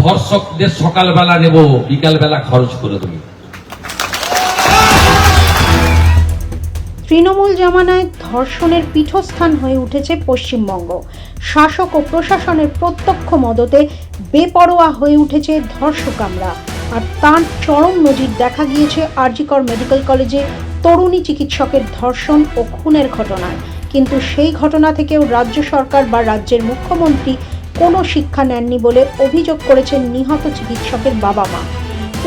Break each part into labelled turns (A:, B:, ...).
A: ধর্ষকদের সকালবেলা নেব, বিকালবেলা খরচ করে দেবো।
B: তৃণমূল জামানায় ধর্ষণের পীঠস্থান হয়ে উঠেছে পশ্চিমবঙ্গ। শাসক ও প্রশাসনের প্রত্যক্ষ মদতে বেপরোয়া হয়ে উঠেছে ধর্ষকামরা। আর তার চরম নজির দেখা গিয়েছে আরজিকর মেডিকেল কলেজে তরুণী চিকিৎসকের ধর্ষণ ও খুনের ঘটনায়। কিন্তু সেই ঘটনা থেকেও রাজ্য সরকার বা রাজ্যের মুখ্যমন্ত্রী কোনো শিক্ষা নেননি বলে অভিযোগ করেছেন নিহত চিকিৎসকের বাবা মা।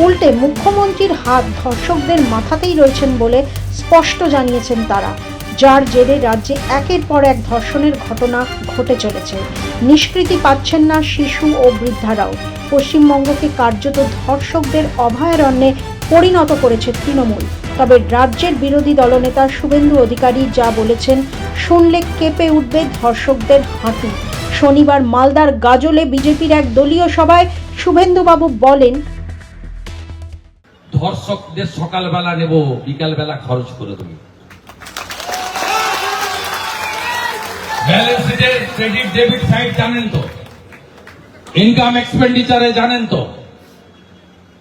B: উল্টে মুখ্যমন্ত্রীর হাত ধর্ষকদের মাথাতেই রয়েছেন বলে স্পষ্ট জানিয়েছেন তারা। যার জেরে রাজ্যে একের পর এক ধর্ষণের ঘটনা ঘটে চলেছে। নিষ্কৃতি পাচ্ছেন না শিশু ও বৃদ্ধারাও। পশ্চিমবঙ্গকে কার্যত ধর্ষকদের অভয়ারণ্যে পরিণত করেছে তৃণমূল। তবে রাজ্যের বিরোধী দলনেতা শুভেন্দু অধিকারী যা বলেছেন, শুনলে কেঁপে উঠবে ধর্ষকদের হাঁটু। শনিবার মালদার গাজলে বিজেপির এক দলীয় সভায় শুভেন্দুবাবু বলেন,
A: ধর্ষকদের সকালবেলা নেব, বিকালবেলা খরচ করে দেবো। ইনকাম এক্সপেন্ডিচারে জানেন তো?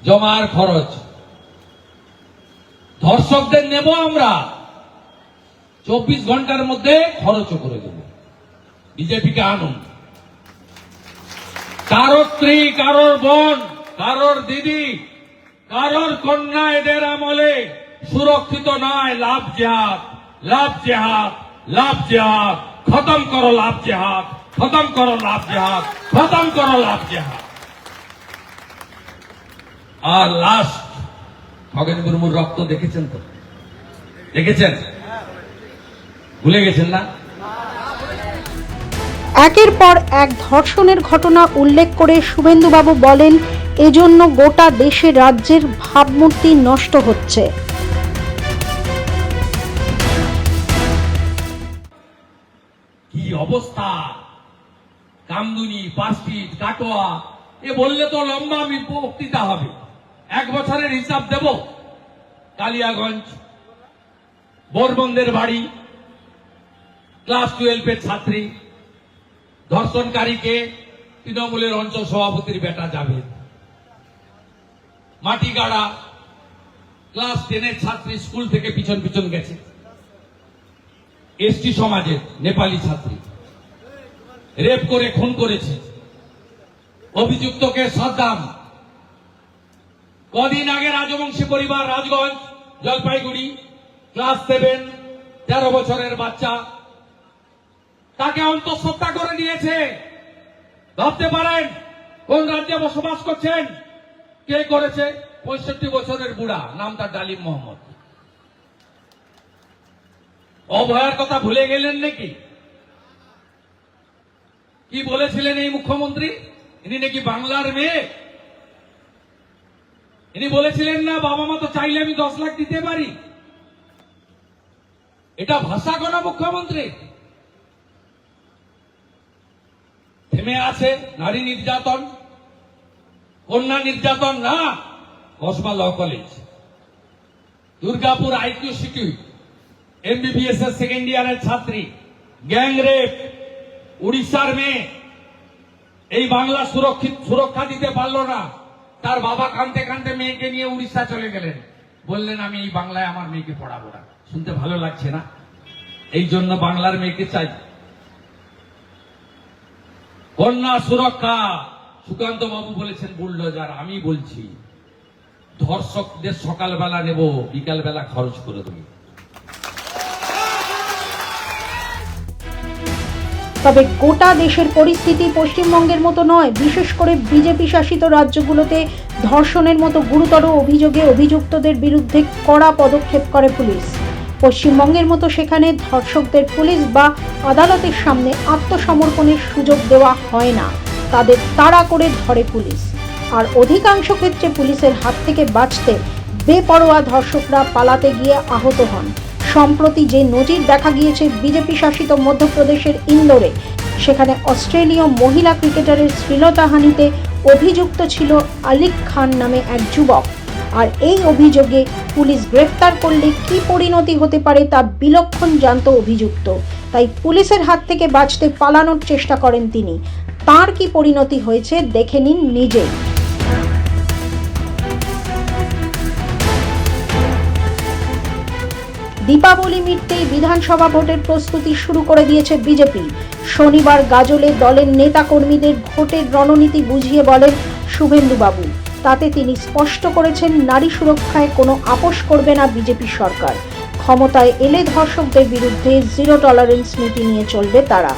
A: জমা আর খরচ। ধর্ষকদের নেব আমরা। চব্বিশ ঘণ্টার মধ্যে খরচও করে দেব। বিজেপিকে আনুন। কারোর স্ত্রী, কারোর বোন, কারোর দিদি, কারোর কন্যা এদের আমলে সুরক্ষিত নয়, লাভ জেহাদ লাভ জেহাদ লাভ জেহাদ, খতম করো লাভ জেহাদ, খতম করো লাভ জেহাদ, খতম করো লাভ জেহাদ। আর লাস্ট খগেন মুর্মুর রক্ত দেখেছেন তো? দেখেছেন? ভুলে গেছেন না?
B: একের পর এক ধর্ষণের ঘটনা উল্লেখ করে শুভেন্দুবাবু বলেন, এজন্য গোটা দেশে রাজ্যের ভাবমূর্তি নষ্ট হচ্ছে।
A: কি অবস্থা? কামদুনি পাঁচটিট কাটোয়া, এ বললে তো লম্বা বক্তৃতা হবে। এক বছরের হিসাব দেব। কালিয়াগঞ্জ, বোরবন্দের বাড়ি, ক্লাস টুয়েলভের ছাত্রী ধর্ষণকারীকে তৃণমূলের অঞ্চল সভাপতির বেটা যাবে মাটিগাড়া, ক্লাস টেনের ছাত্রী স্কুল থেকে পিছন পিছন গেছে। এসটি সমাজের নেপালি ছাত্রী। রেপ করে, খুন করেছে। অভিযুক্তকে সাদ্দাম। কদিন আগে রাজবংশী পরিবার, রাজগঞ্জ, জলপাইগুড়ি, ক্লাস সেভেন, তেরো বছরের বাচ্চা তাকে অন্তঃসত্ত্বা করে নিয়েছে। ভাবতে পারেন, কোন রাজ্যে বসবাস করছেন? কে করেছে? পঁয়ষট্টি বছরের বুড়া, নাম তার ডালিম মোহাম্মদ। অভয়ার কথা ভুলে গেলেন নাকি? কি বলেছিলেন এই মুখ্যমন্ত্রী? ইনি নাকি বাংলার মেয়ে। ইনি বলেছিলেন, না বাবা মা তো চাইলে আমি দশ লাখ দিতে পারি। এটা ভাষা কোন মুখ্যমন্ত্রী? থেমে আছে, নারী নির্যাতন, কন্যা নির্যাতন, না, Kasba law college. Durgapur IQ সিটিউট MBBS এর সেকেন্ড ইয়ারের ছাত্রী গ্যাং রেপ উড়িষ্যার মেয়ে। এই বাংলা সুরক্ষিত, সুরক্ষা দিতে পারল না। তার বাবা কানতে কানতে মেয়েকে নিয়ে উড়িষ্যা চলে গেলেন। বললেন, আমি এই বাংলায় আমার মেয়েকে পড়াবো না। শুনতে ভালো লাগছে না? এই জন্য বাংলার মেয়েকে চাই। কন্যা সুরক্ষা, সুকান্ত বাবু বলেছেন বুলডোজার, আমি বলছি, ধর্ষকদের সকালবেলা নেব, বিকালবেলা খরচ করে দেবো।
B: তবে গোটা দেশের পরিস্থিতি পশ্চিমবঙ্গের মতো নয়, বিশেষ করে বিজেপি শাসিত রাজ্যগুলোতে ধর্ষণের মতো গুরুতর অভিযোগে অভিযুক্তদের বিরুদ্ধে কড়া পদক্ষেপ করে পুলিশ। পশ্চিমবঙ্গের মতো সেখানে ধর্ষকদের পুলিশ বা আদালতের সামনে আত্মসমর্পণের সুযোগ দেওয়া হয় না। তাদের তাড়া করে ধরে পুলিশ। আর অধিকাংশ ক্ষেত্রে পুলিশের হাত থেকে বাঁচতে বেপরোয়া ধর্ষকরা পালাতে গিয়ে আহত হন। সম্প্রতি যে নজির দেখা গিয়েছে বিজেপি শাসিত মধ্যপ্রদেশের ইন্দোরে, সেখানে অস্ট্রেলীয় মহিলা ক্রিকেটারের শ্লীলতাহানিতে অভিযুক্ত ছিল আলিক খান নামে এক যুবক। আর এই অভিযোগে পুলিশ গ্রেফতার করলে কি পরিণতি হতে পারে তা বিলক্ষণ জানত অভিযুক্ত। তাই পুলিশের হাত থেকে বাঁচতে পালানোর চেষ্টা করেন তিনি। তার কি পরিণতি হয়েছে দেখে নিন নিজেই। দীপাবলি মিটতেই বিধানসভা ভোটের প্রস্তুতি শুরু করে দিয়েছে বিজেপি। শনিবার গাজলে দলের নেতাকর্মীদের ভোটের রণনীতি বুঝিয়ে বলেন শুভেন্দুবাবু। তাতে তিনি স্পষ্ট করেছেন নারী সুরক্ষায় কোনো আপোষ করবে না বিজেপি সরকার ক্ষমতায় এলে ধর্ষকদের বিরুদ্ধে জিরো টলারেন্স নীতি নিয়ে চলবে তারা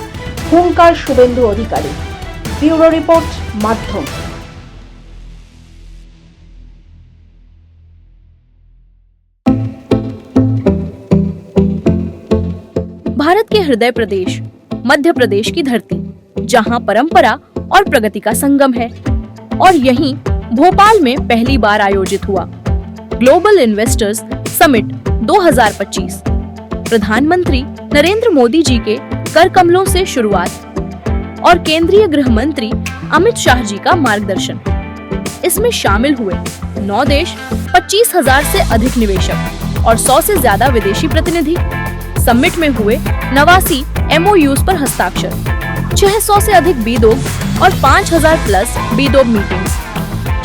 B: হুঙ্কার শুভেন্দু অধিকারী ব্যুরো রিপোর্ট মাধ্যম
C: भारत के हृदय प्रदेश मध्य प्रदेश की धरती जहां परंपरा और प्रगति का संगम है और यहीं भोपाल में पहली बार आयोजित हुआ। ग्लोबल इन्वेस्टर्स समिट 2025 प्रधानमंत्री नरेंद्र मोदी जी के कर कमलों से शुरुआत और केंद्रीय गृह मंत्री अमित शाह जी का मार्गदर्शन। इसमें शामिल हुए नौ देश, पच्चीस हज़ार से अधिक निवेशक और सौ से ज़्यादा विदेशी प्रतिनिधि। समिट में हुए नवासी एमओयूज पर हस्ताक्षर 600 से अधिक बीदोग और 5000 प्लस बीदोग मीटिंग्स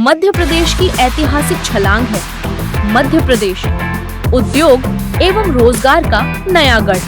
C: मध्य प्रदेश की ऐतिहासिक छलांग है। मध्य प्रदेश उद्योग एवं रोज़गार का नया गढ़।